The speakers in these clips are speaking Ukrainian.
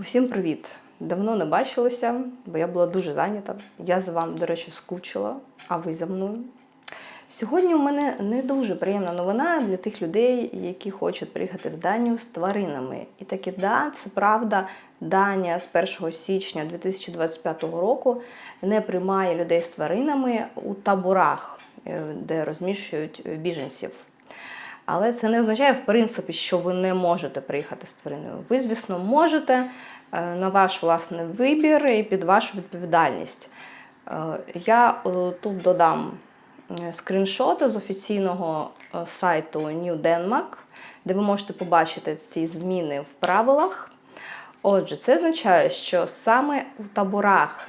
Усім привіт! Давно не бачилися, бо я була дуже зайнята. Я за вами, до речі, скучила, а ви за мною. Сьогодні у мене не дуже приємна новина для тих людей, які хочуть приїхати в Данію з тваринами. І таки, да, це правда, Данія з 1 січня 2025 року не приймає людей з тваринами у таборах, е, де розміщують е, біженців. Але це не означає, в принципі, що ви не можете приїхати з твариною. Ви, звісно, можете е, на ваш власний вибір і під вашу відповідальність. Е, Я е, тут додам скріншоти з офіційного сайту New Denmark, де ви можете побачити ці зміни в правилах. Отже, це означає, що саме у таборах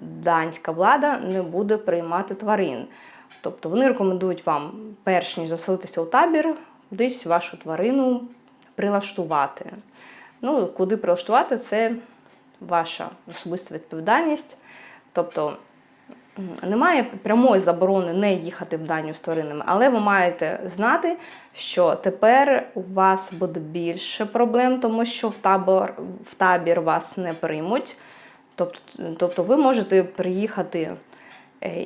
данська влада не буде приймати тварин. Тобто вони рекомендують вам, перш ніж заселитися у табір, кудись вашу тварину прилаштувати. Ну, куди прилаштувати, це ваша особиста відповідальність. Тобто немає прямої заборони не їхати в Данію з тваринами, але ви маєте знати, що тепер у вас буде більше проблем, тому що в табор в табір вас не приймуть. Тобто, тобто ви можете приїхати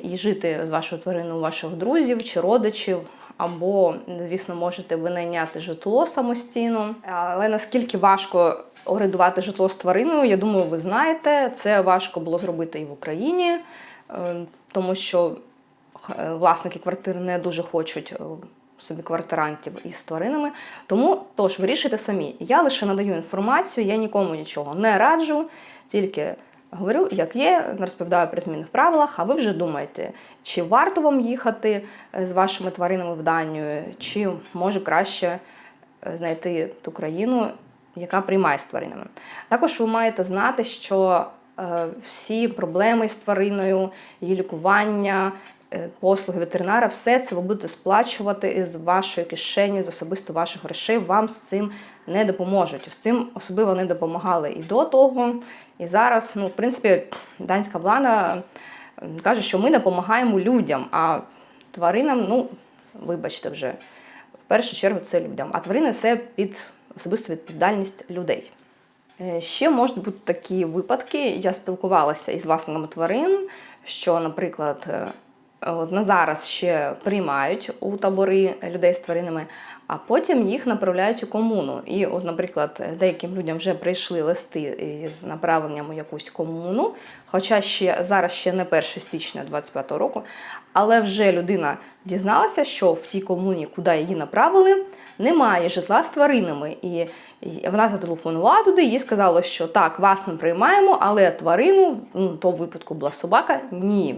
і жити з вашою твариною у ваших друзів чи родичів, або, звісно, можете винайняти житло самостійно. Але наскільки важко орендувати житло з твариною, я думаю, ви знаєте, це важко було зробити і в Україні, е, тому що е, власники квартир не дуже хочуть е, собі квартирантів із тваринами. Тому тож вирішуйте самі. Я лише надаю інформацію, я нікому нічого не раджу, тільки говорю, як є, розповідаю про зміни в правилах, а ви вже думаєте, чи варто вам їхати е, з вашими тваринами в Данію, чи може краще е, знайти ту країну, яка приймає з тваринами. Також ви маєте знати, що е, всі проблеми з твариною, її лікування, послуги ветеринара, все це ви будете сплачувати із вашої кишені, з особисто ваших грошей. Вам з цим не допоможуть. З цим особливо не допомагали і до того, і зараз. Ну, в принципі, данська влада е, каже, що ми допомагаємо людям, а тваринам, ну, вибачте вже, в першу чергу це людям. А тварини це під особисту відповідальність людей. Е, Ще можуть бути такі випадки. Я спілкувалася із власниками тварин, що, наприклад, е, от на зараз ще приймають у табори людей з тваринами, а потім їх направляють у комуну. І, от, наприклад, деяким людям вже прийшли листи з направленням у якусь комуну, хоча ще зараз ще не 1 січня 2025 року, але вже людина дізналася, що в тій комуні, куди її направили, немає житла з тваринами. І вона зателефонувала туди, їй сказали, що так, вас ми приймаємо, але тварину, ну, в тому випадку була собака, ні.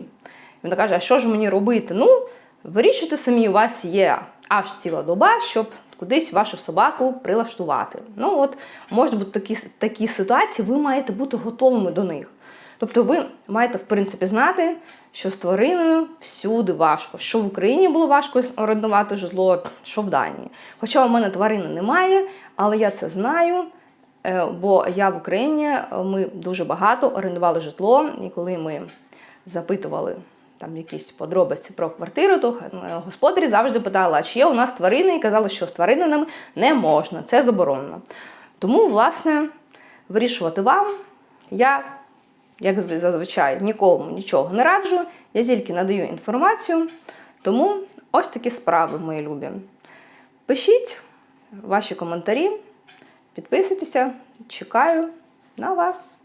Вона каже, а що ж мені робити? Ну, вирішуйте самі, у вас є аж ціла доба, щоб кудись вашу собаку прилаштувати. Ну от, можуть бути такі, такі ситуації, ви маєте бути готовими до них. Тобто ви маєте, в принципі, знати, що з твариною всюди важко. Що в Україні було важко орендувати житло, що в Данії. Хоча у мене тварини немає, але я це знаю. е, Бо я в Україні е, ми дуже багато орендували житло, і коли ми запитували там якісь подробиці про квартиру, то е, господарі завжди питали, а чи є у нас тварини, і казали, що з тваринами не можна, це заборонено. Тому, власне, вирішувати вам. Я як зазвичай, нікому нічого не раджу, я тільки надаю інформацію. Тому ось такі справи, мої любі. Пишіть ваші коментарі, підписуйтеся, чекаю на вас.